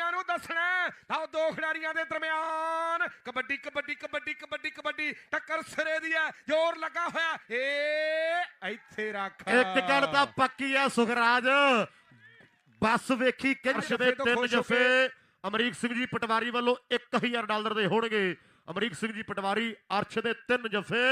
ਖਿਡਾਰੀਆਂ ਨੂੰ ਦੱਸਣਾ ਹੈ। ਉਹ ਦੋ ਖਿਡਾਰੀਆਂ ਦੇ ਦਰਮਿਆਨ ਕਬੱਡੀ ਕਬੱਡੀ ਕਬੱਡੀ ਕਬੱਡੀ ਕਬੱਡੀ। ਟੱਕਰ ਸਿਰੇ ਦੀ ਹੈ ਜ਼ੋਰ ਲੱਗਾ ਹੋਇਆ। ਏ ਇੱਥੇ ਰੱਖ। ਇੱਕ ਗੱਲ ਤਾਂ ਪੱਕੀ ਆ ਸੁਖਰਾਜ। ਬੱਸ ਵੇਖੀ ਕਿੰਚ ਦੇ ਤਿੰਨ ਹੋ ਜਫੇ। ਅਮਰੀਕ ਸਿੰਘ ਜੀ ਪਟਵਾਰੀ ਵੱਲੋਂ 1000 ਡਾਲਰ ਦੇ ਹੋਣਗੇ। ਅਮਰੀਕ ਸਿੰਘ ਜੀ ਪਟਵਾਰੀ ਅਰਸ਼ ਦੇ ਤਿੰਨ ਜਫੇ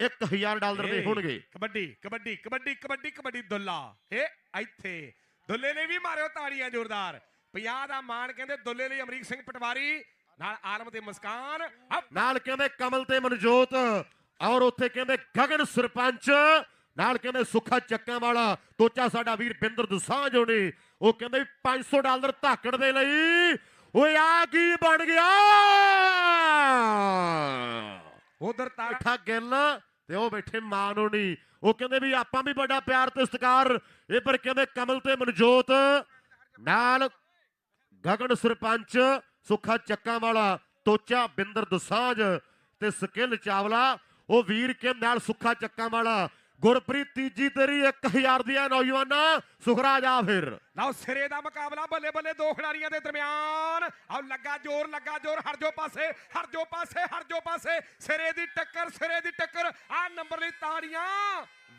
1000 ਡਾਲਰ ਦੇ ਹੋਣਗੇ। ਕਬੱਡੀ ਕਬੱਡੀ ਕਬੱਡੀ ਕਬੱਡੀ ਕਬੱਡੀ ਦੁੱਲਾ। ਏ ਇੱਥੇ। ਦੁੱਲੇ ਨੇ ਵੀ ਮਾਰਿਓ ਤਾੜੀਆਂ ਜ਼ੋਰਦਾਰ। 50 ਦਾ ਮਾਣ ਕਹਿੰਦੇ ਦੁੱਲੇ ਲਈ ਅਮਰੀਕ ਸਿੰਘ ਪਟਵਾਰੀ ਨਾਲ ਆਲਮ ਤੇ ਮੁਸਕਾਨ ਨਾਲ ਕਹਿੰਦੇ ਕਮਲ ਤੇ ਮਨਜੋਤ ਔਰ ਉੱਥੇ ਕਹਿੰਦੇ ਗਗਨ ਸਰਪੰਚ ਨਾਲ ਕਹਿੰਦੇ ਸੁੱਖਾ ਚੱਕਾਂ ਵਾਲਾ ਤੋਚਾ ਸਾਡਾ ਵੀਰ ਬਿੰਦਰ ਦੁਸਾਂਝ ਹੋਣੀ ਉਹ ਕਹਿੰਦੇ ਵੀ 500 ਡਾਲਰ ਧਾਕੜ ਦੇ ਲਈ ਓਏ ਆ ਕੀ ਬਣ ਗਿਆ? ਉਧਰ ਤਾਰਾ ਬੈਠਾ ਗਿੱਲ ਤੇ ਉਹ ਬੈਠੇ ਮਾਨ ਹੋਣੀ ਉਹ ਕਹਿੰਦੇ ਵੀ ਆਪਾਂ ਵੀ ਬੜਾ ਪਿਆਰ ਤੇ ਸਤਿਕਾਰ ਇਹ ਪਰ ਕਹਿੰਦੇ ਕਮਲ ਤੇ ਮਨਜੋਤ ਨਾਲ ਗਗਨ ਸਰਪੰਚ ਸੁੱਖਾ ਚੱਕਾਂ ਵਾਲਾ ਤੋਚਾ ਬਿੰਦਰ ਦੁਸਾਂਝ ਤੇ ਸਕਿੱਲ ਚਾਵਲਾ ਉਹ ਵੀਰ ਕੇ ਨਾਲ ਸੁੱਖਾ ਚੱਕਾਂ ਵਾਲਾ। ਗੁਰਪ੍ਰੀਤ ਤੀਜੀ ਤੇਰੀ 1000 ਦੀਆਂ ਨੌਜਵਾਨਾਂ ਸੁਖਰਾਜ ਆ ਫਿਰ। ਲਓ ਸਿਰੇ ਦਾ ਮੁਕਾਬਲਾ ਬੱਲੇ ਬੱਲੇ ਦੋ ਖਿਡਾਰੀਆਂ ਦੇ ਦਰਮਿਆਨ। ਆਓ ਲੱਗਾ ਜ਼ੋਰ ਲੱਗਾ ਜ਼ੋਰ ਹਟ ਜੋ ਪਾਸੇ ਹਟ ਜੋ ਪਾਸੇ ਹਟ ਜੋ ਪਾਸੇ। ਸਿਰੇ ਦੀ ਟੱਕਰ ਸਿਰੇ ਦੀ ਟੱਕਰ। ਆ ਨੰਬਰ ਲਈ ਤਾੜੀਆਂ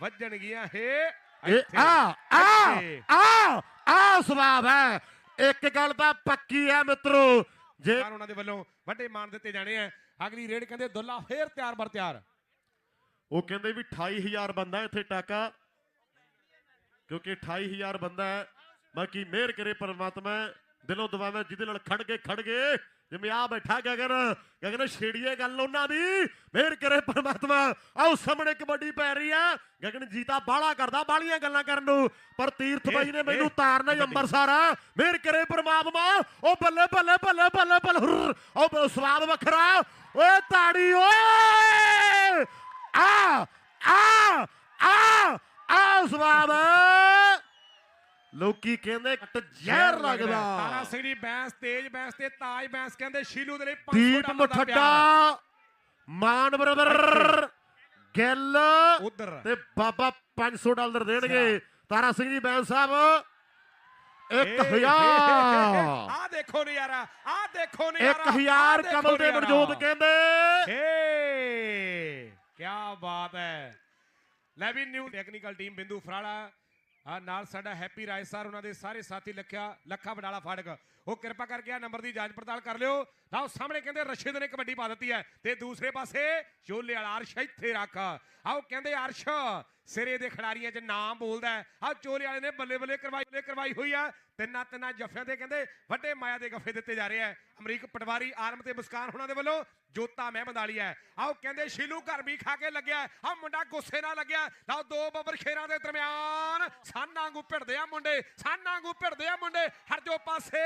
ਵੱਜਣਗੀਆਂ ਹੇ ਆ ਆ। ਆ ਆ ਸੁਭਾਵ ਹੈ। ਇੱਕ ਗੱਲ ਤਾਂ ਪੱਕੀ ਹੈ ਮਿੱਤਰੋ ਜੇ ਉਹਨਾਂ ਦੇ ਵੱਲੋਂ ਵੱਡੇ ਮਾਨ ਦਿੱਤੇ ਜਾਣੇ ਆ। ਅਗਲੀ ਰੇਡ ਕਹਿੰਦੇ ਦੁੱਲਾ ਫੇਰ ਤਿਆਰ ਬਰ ਤਿਆਰ। ਉਹ ਕਹਿੰਦੇ ਵੀ 28000 ਬੰਦਾ ਇੱਥੇ ਟਾਕਾ। ਕਿਉਂਕਿ 28000 ਬੰਦਾ ਹੈ। ਬਾਕੀ ਮਿਹਰ ਕਰੇ ਪਰਮਾਤਮਾ। ਦਿਲੋਂ ਦੁਆਵਾਂ ਜਿਹਦੇ ਨਾਲ ਖੜ ਕੇ ਖੜ ਗਏ। ਜਿਵੇਂ ਆ ਬੈਠਾ ਗਗਨ ਗਗਨ ਛੇੜੀਏ ਗੱਲ ਉਹਨਾਂ ਦੀ। ਮਿਹਰ ਕਰੇ ਪਰਮਾਤਮਾ। ਆਓ ਸਾਹਮਣੇ ਕਬੱਡੀ ਪੈ ਰਹੀ ਆ। ਗਗਨ ਜੀਤਾ ਬਾਹਲਾ ਕਰਦਾ ਬਾਹਲੀਆਂ ਗੱਲਾਂ ਕਰਨ ਨੂੰ। ਪਰ ਤੀਰਥ ਬਾਈ ਨੇ ਮੈਨੂੰ ਤਾਰਨਾ ਹੀ। ਅੰਮ੍ਰਿਤਸਰ ਆ। ਮਿਹਰ ਕਰੇ ਪਰਮਾਤਮਾ। ਉਹ ਬੱਲੇ ਬੱਲੇ ਬੱਲੇ ਬੱਲੇ ਬੱਲੇ ਉਹ ਸਵਾਦ ਵੱਖਰਾ। ਓਏ ਤਾੜੀ ਓਏ! ਆ ਆ ਆ ਆ ਸਵਾਦ। ਲੋਕੀ ਕਹਿੰਦੇ ਕੱਟ ਜ਼ਹਿਰ ਤਾਰਾ ਲੱਗਦਾ ਸਿੰਘ ਦੀ ਬੈਂਸ ਤੇਜ ਬੈਂਸ ਤੇ ਤਾਜ ਬੈਂਸ ਕਹਿੰਦੇ ਸ਼ੀਲੂ ਦੇ ਲਈ 500 ਦੀਪ ਡਾਲਰ ਦਾ ਮੁਠੱਡਾ ਮਾਨ ਬ੍ਰਦਰ ਗਿੱਲ ਉਧਰ। ਤੇ ਬਾਬਾ 500 ਡਾਲਰ ਦੇਣਗੇ। ਤਾਰਾ ਸਿੰਘ ਜੀ ਬੈਂਸ ਸਾਹਿਬ 1000 ਆ ਦੇਖੋ ਨਜ਼ਾਰਾ ਆ ਦੇਖੋ ਨਜ਼ਾਰਾ 1000 ਕਮਲ ਦੇ ਮਨਜੋਤ ਕਹਿੰਦੇ। ਏ ਕੀ ਬਾਤ ਹੈ। ਲੈ ਵੀ ਨਿਊ ਟੈਕਨੀਕਲ ਟੀਮ ਬਿੰਦੂ ਫਰਾਲਾ। ਆ ਨਾਲ ਸਾਡਾ ਹੈਪੀ ਰਾਏ ਸਰ ਉਹਨਾਂ ਦੇ ਸਾਰੇ ਸਾਥੀ ਲੱਖਿਆ ਲੱਖਾ ਬਡਾਲਾ ਫਾੜਕ। ਉਹ ਕਿਰਪਾ ਕਰਕੇ ਆ ਨੰਬਰ ਦੀ ਜਾਂਚ ਪੜਤਾਲ ਕਰ ਲਿਓ। ਲਓ, ਸਾਹਮਣੇ ਕਹਿੰਦੇ ਰਸ਼ੀਦ ਨੇ ਕਬੱਡੀ ਪਾ ਦਿੱਤੀ ਹੈ ਤੇ ਦੂਸਰੇ ਪਾਸੇ ਚੋਲੇ ਵਾਲਾ ਅਰਸ਼ ਇੱਥੇ ਰੱਖ। ਆਓ, ਕਹਿੰਦੇ ਅਰਸ਼, ਸਿਰੇ ਦੇ ਖਿਡਾਰੀਆਂ 'ਚ ਨਾਮ ਬੋਲਦਾ ਆ ਚੋਲੇ ਵਾਲੇ ਨੇ ਬੱਲੇ ਬੱਲੇ ਕਰਵਾਈ ਬੱਲੇ ਕਰਵਾਈ ਹੋਈ ਆ। ਤਿੰਨਾਂ ਤਿੰਨਾਂ ਜੱਫਿਆਂ ਦੇ ਕਹਿੰਦੇ ਵੱਡੇ ਮਾਇਆ ਦੇ ਗੱਫੇ ਦਿੱਤੇ ਜਾ ਰਹੇ ਆ। ਅਮਰੀਕ ਪਟਵਾਰੀ ਆਰਮ ਤੇ ਮੁਸਕਾਨ ਉਹਨਾਂ ਦੇ ਵੱਲੋਂ ਜੋਤਾ ਮਹਿਮਦ ਵਾਲੀ ਹੈ। ਆਓ, ਕਹਿੰਦੇ ਸ਼ੀਲੂ ਘਰ ਵੀ ਖਾ ਕੇ ਲੱਗਿਆ ਆ ਮੁੰਡਾ ਗੁੱਸੇ ਨਾਲ ਲੱਗਿਆ ਲਓ, ਦੋ ਬੱਬਰ ਖੇਰਾਂ ਦੇ ਦਰਮਿਆਨ, ਸਾਨਾਂ ਵਾਂਗੂ ਭਿੜਦੇ ਆ ਮੁੰਡੇ, ਸਾਨਾਂ ਵਾਂਗੂ ਭਿੜਦੇ ਆ ਮੁੰਡੇ। ਹਰ ਜੋ ਪਾਸੇ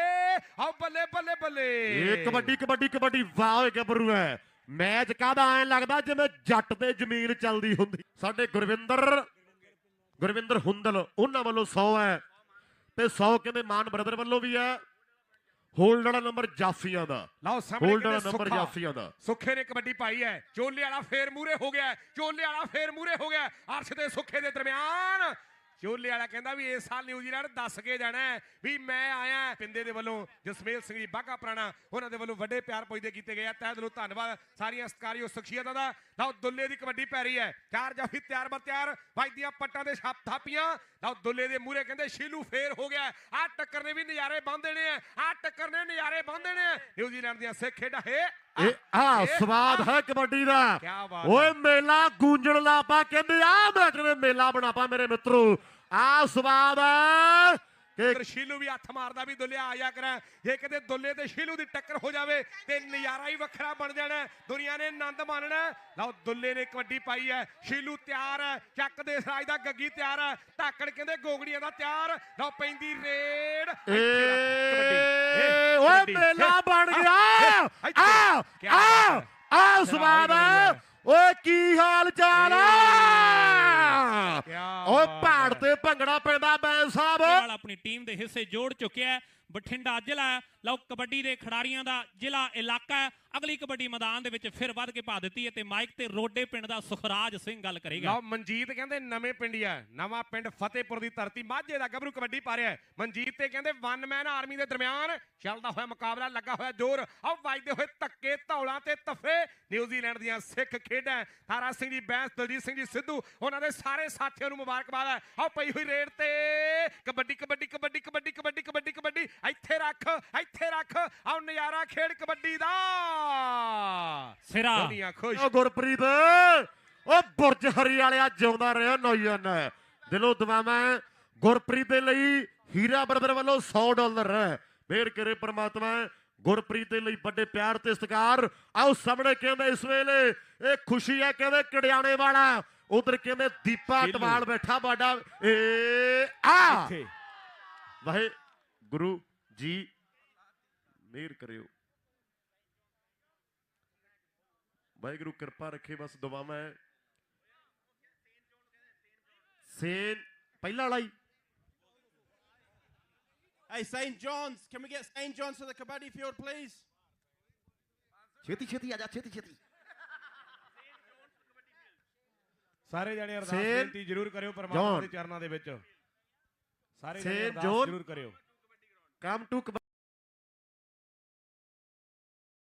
ਆਓ ਬੱਲੇ ਬੱਲੇ ਬੱਲੇ। ਇਹ ਕਬੱਡੀ ਕਬੱਡੀ ਕਬੱਡੀ ਵਾਹ ਓਏ ਗੱਭਰੂ ਹੈ ਮੈਚ ਕਾਹਦਾ ਐ ਲੱਗਦਾ ਜਿਵੇਂ ਜੱਟ ਤੇ ਜ਼ਮੀਨ ਚੱਲਦੀ ਹੁੰਦੀ। ਸਾਡੇ ਗੁਰਵਿੰਦਰ ਗੁਰਵਿੰਦਰ ਹੁੰਦਲ ਉਹਨਾਂ ਵੱਲੋਂ 100 ਹੈ ਤੇ 100 ਕਹਿੰਦੇ ਮਾਨ ਬ੍ਰਦਰ ਵੱਲੋਂ ਵੀ ਹੈ ਹੋਲਡ ਵਾਲਾ ਨੰਬਰ ਜਾਫੀਆਂ ਦਾ। ਲਓ ਸਾਹਮਣੇ ਹੋਲਡ ਵਾਲਾ ਕਹਿੰਦੇ ਨੰਬਰ ਜਾਫੀਆਂ ਦਾ। ਸੁੱਖੇ ਨੇ ਕਬੱਡੀ ਪਾਈ ਹੈ ਚੋਲੇ ਵਾਲਾ ਫੇਰ ਮੂਰੇ ਹੋ ਗਿਆ। ਚੋਲੇ ਵਾਲਾ ਫੇਰ ਮੂਰੇ ਹੋ ਗਿਆ। ਅਰਸ਼ ਤੇ ਸੁੱਖੇ ਦੇ ਦਰਮਿਆਨ ਚੋਲੇ ਵਾਲਾ ਕਹਿੰਦਾ ਵੀ ਇਸ ਸਾਲ ਨਿਊਜ਼ੀਲੈਂਡ ਦੱਸ ਕੇ ਜਾਣਾ ਵੀ ਮੈਂ ਆਇਆ ਹਾਂ। ਪਿੰਦੇ ਦੇ ਵੱਲੋਂ ਜਸਮੇਲ ਸਿੰਘ ਜੀ ਬਾਗਾ ਪੁਰਾਣਾ, ਉਹਨਾਂ ਦੇ ਵੱਲੋਂ ਵੱਡੇ ਪਿਆਰ ਪੁੱਜਦੇ ਕੀਤੇ ਗਏ ਆ। ਤਹਿ ਦਿਲੋਂ ਧੰਨਵਾਦ ਸਾਰੀਆਂ ਸਤਿਕਾਰਯੋਗ ਸ਼ਖਸੀਅਤਾਂ ਦਾ। ਲਓ, ਦੁੱਲੇ ਦੀ ਕਬੱਡੀ ਪੈ ਰਹੀ ਹੈ। ਚਾਰ ਜਾਫੀ ਤਿਆਰ ਬਰ ਤਿਆਰ, ਵੱਜਦੀਆਂ ਪੱਟਾਂ ਦੇ ਛਾਪ ਥਾਪੀਆਂ। ਲਓ ਦੁੱਲੇ ਦੇ ਮੂਰੇ ਕਹਿੰਦੇ ਸ਼ੀਲੂ ਫੇਰ ਹੋ ਗਿਆ। ਆ ਟੱਕਰ ਨੇ ਵੀ ਨਜ਼ਾਰੇ ਬੰਨ ਦੇਣੇ ਆ। ਆ ਟੱਕਰ ਨੇ ਨਜ਼ਾਰੇ ਦੇਣੇ ਆ। ਨਿਊਜ਼ੀਲੈਂਡ ਦੀਆਂ ਸਿੱਖ ਖੇਡਾਂ ਹੈ ਇਹ ਆ ਸਵਾਦ ਹੈ ਕਬੱਡੀ ਦਾ। ਓਏ ਮੇਲਾ ਗੂੰਜਣ ਲਾਪਾ ਕਹਿੰਦੇ ਆ ਮੈਚ ਨੇ ਮੇਲਾ ਬਣਾਪਾ ਮੇਰੇ ਮਿੱਤਰੋ। ਆ ਸਵਾਦ ਹੈ। ਪਰ ਸ਼ੀਲੂ ਵੀ ਹੱਥ ਮਾਰਦਾ ਵੀ ਦੁੱਲਿਆ ਆਇਆ ਕਰਾਂ ਜੇ ਕਿਤੇ ਦੁੱਲੇ ਤੇ ਸ਼ੀਲੂ ਦੀ ਟੱਕਰ ਹੋ ਜਾਵੇ ਤੇ ਨਜ਼ਾਰਾ ਹੀ ਵੱਖਰਾ ਬਣ ਜਾਣਾ। ਦੁਨੀਆ ਨੇ ਆਨੰਦ ਮਾਣਨਾ। ਲਓ ਦੁੱਲੇ ਨੇ ਕਬੱਡੀ ਪਾਈ ਹੈ ਸ਼ੀਲੂ ਤਿਆਰ ਹੈ ਚੱਕ ਦੇ ਸਰਾਜ ਦਾ ਗੱਗੀ ਤਿਆਰ ਹੈ ਧਾਕੜ ਕਹਿੰਦੇ ਗੋਗੜੀਆਂ ਦਾ ਤਿਆਰ ਲਓ ਪੈਂਦੀ ਰੇਡ ਓਏ। ਮੇਲਾ ਬਣ ਗਿਆ। ਆ ਆ। ਆ ਹੈ ਓਏ ਕੀ ਹਾਲ ਚਾਲ ਆ? ਓਏ ਹੈ। ਤੇ ਭੰਗੜਾ ਪੈਂਦਾ ਬੈਂ ਸਾਹਿਬ। ਨਾਲ ਆਪਣੀ ਟੀਮ ਦੇ ਹਿੱਸੇ ਜੋੜ ਚੁੱਕਿਆ ਬਠਿੰਡਾ ਜ਼ਿਲ੍ਹਾ। ਲਓ ਕਬੱਡੀ ਦੇ ਖਿਡਾਰੀਆਂ ਦਾ ਜ਼ਿਲ੍ਹਾ ਇਲਾਕਾ ਅਗਲੀ ਕਬੱਡੀ ਮੈਦਾਨ ਦੇ ਵਿੱਚ ਫਿਰ ਵੱਧ ਕੇ ਪਾ ਦਿੱਤੀ ਹੈ ਤੇ ਮਾਈਕ ਤੇ ਰੋਡੇ ਪਿੰਡ ਦਾ ਸੁਖਰਾਜ ਸਿੰਘ ਗੱਲ ਕਰੇਗਾ। ਲਓ, ਮਨਜੀਤ ਕਹਿੰਦੇ ਨਵੇਂ ਪਿੰਡੀਆ ਨਵਾਂ ਪਿੰਡ ਫਤਿਹਪੁਰ ਦੀ ਧਰਤੀ, ਮਾਝੇ ਦਾ ਗੱਭਰੂ ਕਬੱਡੀ ਪਾ ਰਿਹਾ ਹੈ। ਮਨਜੀਤ ਤੇ ਕਹਿੰਦੇ ਵਨ ਮੈਨ ਆਰਮੀ ਦੇ ਦਰਮਿਆਨ ਚੱਲਦਾ ਹੋਇਆ ਮੁਕਾਬਲਾ, ਲੱਗਾ ਹੋਇਆ ਜ਼ੋਰ। ਆਹ ਵੱਜਦੇ ਹੋਏ ਧੱਕੇ, ਧੌਲਾਂ ਤੇ ਤਫੇ। ਨਿਊਜ਼ੀਲੈਂਡ ਦੀਆਂ ਸਿੱਖ ਖੇਡਾਂ ਤਾਰਾ ਸਿੰਘ ਜੀ, ਬੈਂਸ, ਦਲਜੀਤ ਸਿੰਘ ਜੀ, ਸਿੱਧੂ, ਉਹਨਾਂ ਦੇ ਸਾਰੇ ਸਾਥੀਆਂ ਨੂੰ ਮੁਬਾਰਕਬਾਦ ਹੈ। ਆਹ ਪਈ ਹੋਈ ਰੇਡ ਤੇ। ਕਬੱਡੀ ਕਬੱਡੀ ਕਬੱਡੀ ਕਬੱਡੀ ਕਬੱਡੀ ਕਬੱਡੀ ਕਬੱਡੀ। ਇੱਥੇ ਰੱਖ ਇੱਥੇ ਰੱਖ। ਆਹ ਨਜ਼ਾਰਾ ਖੇਡ ਕਬੱਡੀ ਦਾ। ਸਿਰਾ। ਦੁਨੀਆ ਖੁਸ਼। ਓ ਗੁਰਪ੍ਰੀਤ ਓ ਬੁਰਜ ਹਰੀ ਵਾਲਿਆ ਜਿਉਂਦਾ ਰਿਹਾ ਨੌਜਵਾਨ। ਦਿਲੋਂ ਦੁਆਵਾਂ ਗੁਰਪ੍ਰੀਤ ਦੇ ਲਈ ਹੀਰਾ ਬਰਬਰ ਵੱਲੋਂ 100 ਡਾਲਰ। ਮੇਰ ਕਰੇ ਪ੍ਰਮਾਤਮਾ ਗੁਰਪ੍ਰੀਤ ਦੇ ਲਈ ਵੱਡੇ ਪਿਆਰ ਤੇ ਸਤਿਕਾਰ। ਆਓ ਸਾਹਮਣੇ ਕਹਿੰਦੇ ਇਸ ਵੇਲੇ ਇਹ ਖੁਸ਼ੀ ਹੈ ਕਹਿੰਦੇ ਕੜਿਆਣੇ ਵਾਲਾ। ਉਧਰ ਕਹਿੰਦੇ ਦੀਪਾ। ਟਵਾਲ ਬੈਠਾ ਬਾਡਾ। ਏ ਆ। ਵਾਹੇ ਗੁਰੂ ਜੀ ਮਿਹਰ ਕਰਿਓ। ਵਾਹਿਗੁਰੂ ਕਿਰਪਾ ਰੱਖੇ ਬਸ ਦੁਆਵਾਂ ਹੈ ਸੇਨ ਪਹਿਲਾ ਵਾਲਾ ਹੀ Hey, St. John's, can we get St. John's to the kabaddi field, please? ਛੇਤੀ ਛੇਤੀ ਆ ਜਾ ਛੇਤੀ ਛੇਤੀ ਸਾਰੇ ਜਣੇ ਅਰਦਾਸ ਸੇਨ ਬੇਨਤੀ ਜ਼ਰੂਰ ਕਰਿਓ ਪਰਮਾਤਮਾ ਜੌਨ। ਦੇ ਚਰਨਾਂ ਦੇ ਵਿੱਚ ਸਾਰੇ ਸੇਨ ਜਣੇ ਅਰਦਾਸ ਜੌਨ। ਜ਼ਰੂਰ ਕਰਿਓ ਕਮ ਟੂ